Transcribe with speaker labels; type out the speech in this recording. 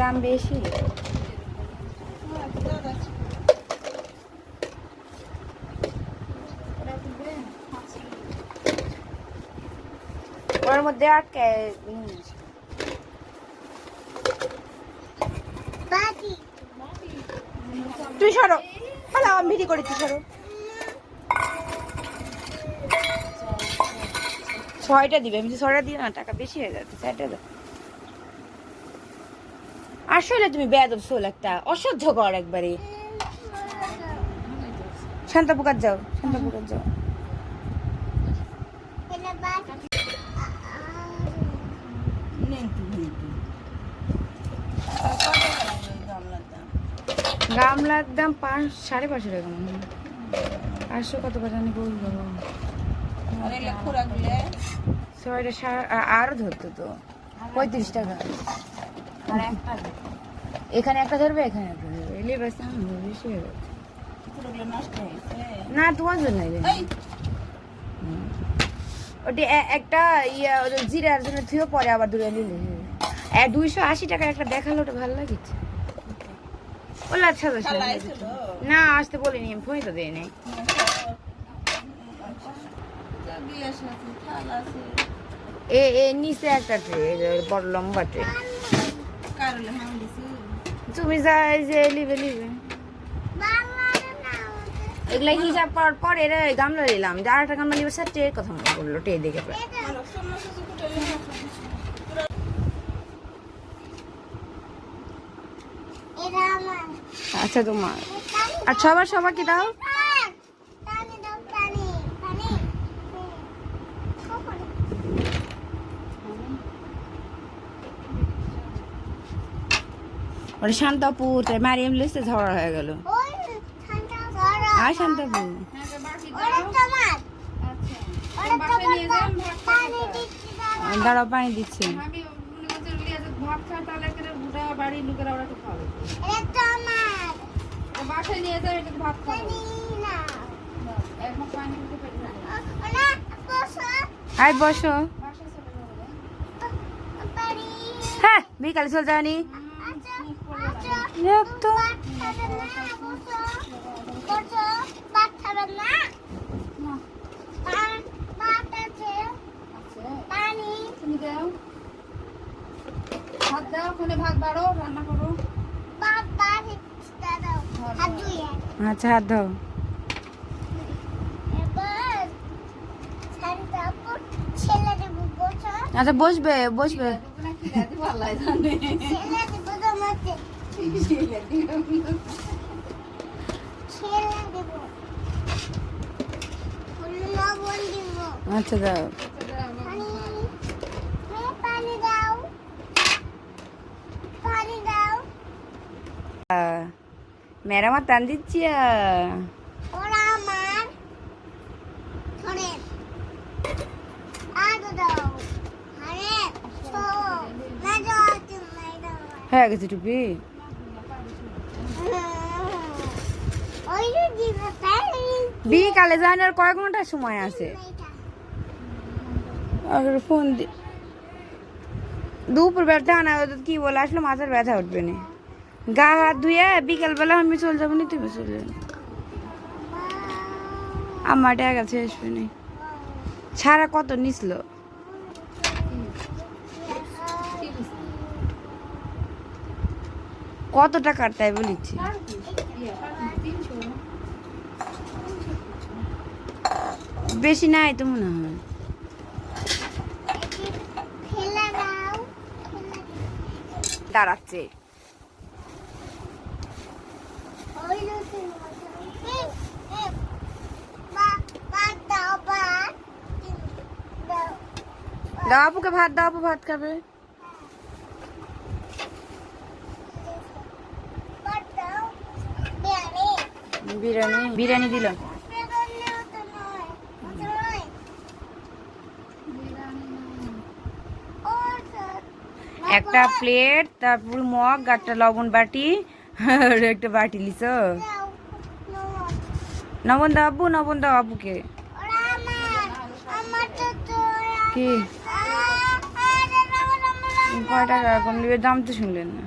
Speaker 1: দাম বেশি। ওর মধ্যে আটকে। তুই সরো। হ্যালো আমি ভিডি করেছি, সরো। ছয়টা দিবে, আমি ছয়টা দিই না, টাকা বেশি হয়ে যাচ্ছে, ছয়টা দাও আসলে তুমি বেয়াদব সোল একটা অসহ্য কর একবারে। শান্তাপুকার যাও শান্তাপুকার যাও। গামলার দাম পাঁচ সাড়ে পাঁচশো টাকা মনে হয়। পাঁচশো কত করে জানি বলব ছয়টা সা- আ- আরও ধরতো তো। পঁয়ত্রিশ টাকা। এখানে একটা ধরবে এখানে একটা ধরবে। এলে বেশি হয়ে যাচ্ছে না তোমার জন্য ওটি একটা ইয়া জিরার জন্য থুয়ে পরে আবার দূরে নিলে দুইশো আশি টাকার একটা দেখাল ওটা ভালো লাগছে। বলে আচ্ছা তো। না আসতে বলিনি আমি ফোনই তো দেয় নাই। এ এ নিচে একটা ট্রে বড় লম্বা ট্রে। তুমি যাই যে লিবে লিবে। এগুলা হিসাব করার পর এর গামলা নিলাম। যে আর একটা গামলা নিবে স্যার কথা মনে পড়ল ট্রে দেখে। আচ্ছা তোমার। আর সবার সবাইকে দাও। ওরে শান্তাপুর তাই মারিয়াম লিস্টে ঝগড়া হয়ে গেল। আর শান্তাপুর। দাঁড়াও। পানি দিচ্ছে।
Speaker 2: বাসায় নিয়ে যাবে ভাত খাব। একমগ পানি দিতে পেটে
Speaker 1: আয় বসো।
Speaker 2: বাসায় চলে যাবে।
Speaker 1: হ্যাঁ বিকালে চল যাওনি। তো
Speaker 2: আছে তুমি দাও। ভাত দাও ওখানে ভাত বাড়ো রান্না করো।
Speaker 1: আচ্ছা হাত দাও আচ্ছা বসবে বসবে। আচ্ছা দাও আহ, মেরামত টান দিচ্ছি আহ।
Speaker 3: ওরা আমার ধরে আদো দাও আরে ছো না যাও তুমি দাও
Speaker 1: হয়ে গেছে টুপি
Speaker 3: ওই যে দিবে পানি
Speaker 1: বিকালে যান আর কয়েক ঘণ্টা সময় আছে। ফোন দি দুপুর ব্যথা না কি বলে আসলে মাথার ব্যথা উঠবে না। গা হাত ধুয়ে বিকালবেলা আমি চলে যাব না তুমি চলে যাবে। আমার টাকা শেষ হয়নি ছাড়া কত নিছিল? কত টাকার তাই বলেছি? বেশি নাই তো মনে হয়। দাঁড়াচ্ছে।
Speaker 3: দাও,
Speaker 1: আপুকে ভাত দাও আপু ভাত খাবে।
Speaker 3: বিরিয়ানি।
Speaker 1: বিরিয়ানি বিরিয়ানি দিল
Speaker 3: বিরিয়ানিও তো নয়। ওটা নয়। ও তো
Speaker 1: একটা প্লেট তারপর মগ, একটা লবণ বাটি আর একটা বাটি
Speaker 3: লিস।
Speaker 1: নবন দা আব্বু নবন দা আব্বুকে কি। কয় টাকা কম দাম তো শুনলেন
Speaker 2: না